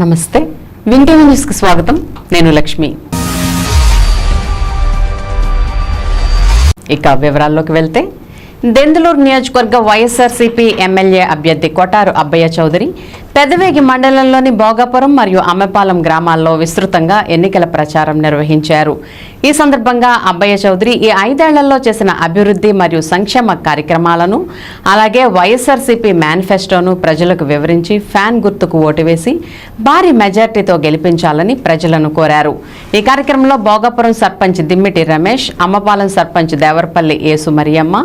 నమస్తే. వింటీవీ న్యూస్కి స్వాగతం. నేను లక్ష్మి. ఇక వివరాల్లోకి వెళ్తే దెందులూరు నియోజకవర్గ వైఎస్ఆర్సీపీ ఎమ్మెల్యే అభ్యర్థి కొటారు అబ్బయ్య చౌదరి పెదవేగి మండలంలోని భోగాపురం మరియు అమ్మపాలెం గ్రామాల్లో విస్తృతంగా ఎన్నికల ప్రచారం నిర్వహించారు. ఈ సందర్భంగా అబ్బయ్య చౌదరి ఈ ఐదేళ్ళలో చేసిన అభివృద్ధి మరియు సంక్షేమ కార్యక్రమాలను అలాగే వైఎస్ఆర్సీపీ మేనిఫెస్టోను ప్రజలకు వివరించి ఫ్యాన్ గుర్తుకు ఓటు వేసి భారీ మెజార్టీతో గెలిపించాలని ప్రజలను కోరారు. ఈ కార్యక్రమంలో Bhogapuram sarpanch Dimmiti Ramesh Ammapalem sarpanch Devarapalli Yesu Mariyamma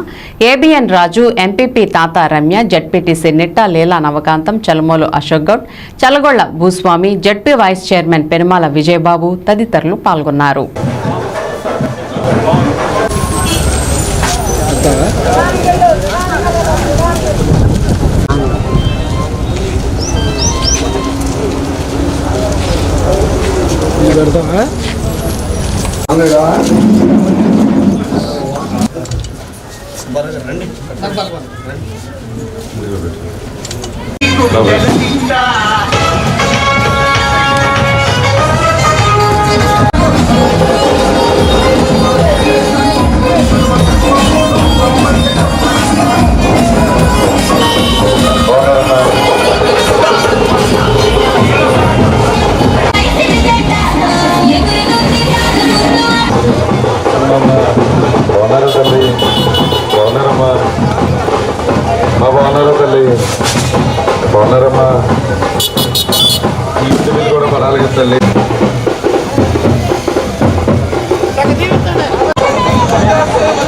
ABN Raju MPP Tata Ramya ZPTC Nitta Leela Navakantham Chalamolu Ashok Goud Chalagolla Bhuswami ZP vice chairman Perumala Vijayababu తదితరులు పాల్గొన్నారు. రండి Love it. బాగున్నారమ్మా ఈ ఇంటి మీద కూడా పడాలి కదా తల్లి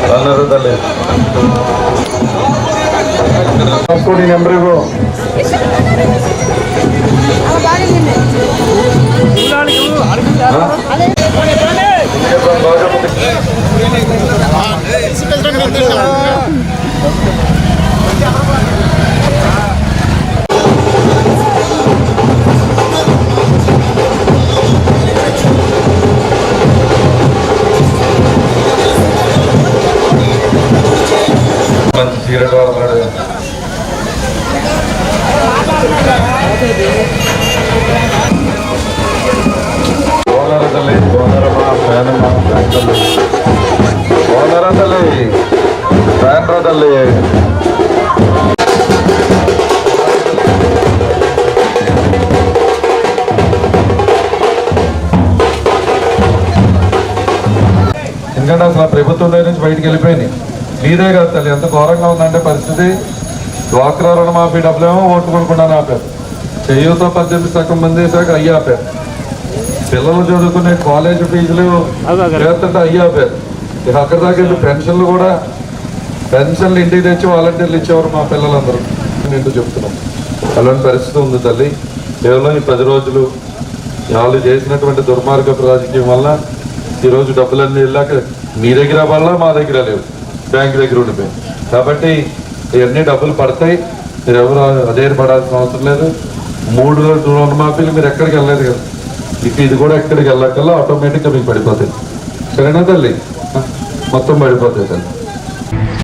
బాగున్నారా తల్లి పాస్పోర్ట్ మంచి సిగరెట్ వాడుతున్నాడు బాగున్నారా తల్లి బాగున్నారమ్మా ఫ్యాన్ అమ్మా ఫ్యాన్ తల్లి. బాగున్నారా తల్లి ఎందుకంటే అసలు ప్రభుత్వం దగ్గర నుంచి బయటికి వెళ్ళిపోయినాయి నీదే కాదు తల్లి ఎంత ఘోరంగా ఉందంటే పరిస్థితి. డ్వాక్రా రుణమాఫీ డబ్బులేమో ఓటు కొనుక్కుండా ఆపారు. చేయూతో పద్దెనిమిది సగం మంది వేసాక అయ్యి ఆపారు. పిల్లలు చదువుకునే కాలేజ్ ఫీజులు చేస్తుంటే అయ్యి ఆపారు. ఇక అక్కడ దాకా వెళ్ళి పెన్షన్లు కూడా పెన్షన్లు ఇంటికి తెచ్చి వాలంటీర్లు ఇచ్చేవారు మా పిల్లలందరూ. నేను చెప్తున్నాం అలాంటి పరిస్థితి ఉంది తల్లి. కేవలం ఈ పది రోజులు వాళ్ళు చేసినటువంటి దుర్మార్గపు రాజకీయం వల్ల ఈరోజు డబ్బులన్నీ వెళ్ళాక మీ దగ్గర వల్ల మా దగ్గర లేవు. బ్యాంక్ దగ్గర ఉండిపోయింది. కాబట్టి ఇవన్నీ డబ్బులు పడతాయి. మీరు ఎవరు అధైర్యపడాల్సిన అవసరం లేదు. మూడు రుణమాఫీలు మీరు ఎక్కడికి వెళ్ళలేదు కదా. ఇక ఇది కూడా ఎక్కడికి వెళ్ళకల్లా ఆటోమేటిక్గా మీకు పడిపోతాయి. సరేనా తల్లి? మొత్తం పడిపోతాయి తల్లి.